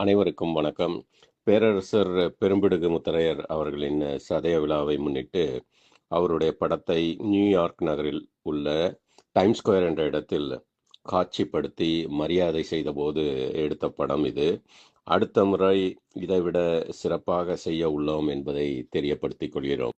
அனைவருக்கும் வணக்கம். பேரரசர் பெரும்பிடுகு முத்தரையர் அவர்களின் சதய விழாவை முன்னிட்டு அவருடைய படத்தை நியூயார்க் நகரில் உள்ள டைம் ஸ்கொயர் என்ற இடத்தில் காட்சிப்படுத்தி மரியாதை செய்தபோது எடுத்த படம் இது. அடுத்த முறை இதைவிட சிறப்பாக செய்ய உள்ளோம் என்பதை தெரியப்படுத்திக் கொள்கிறோம்.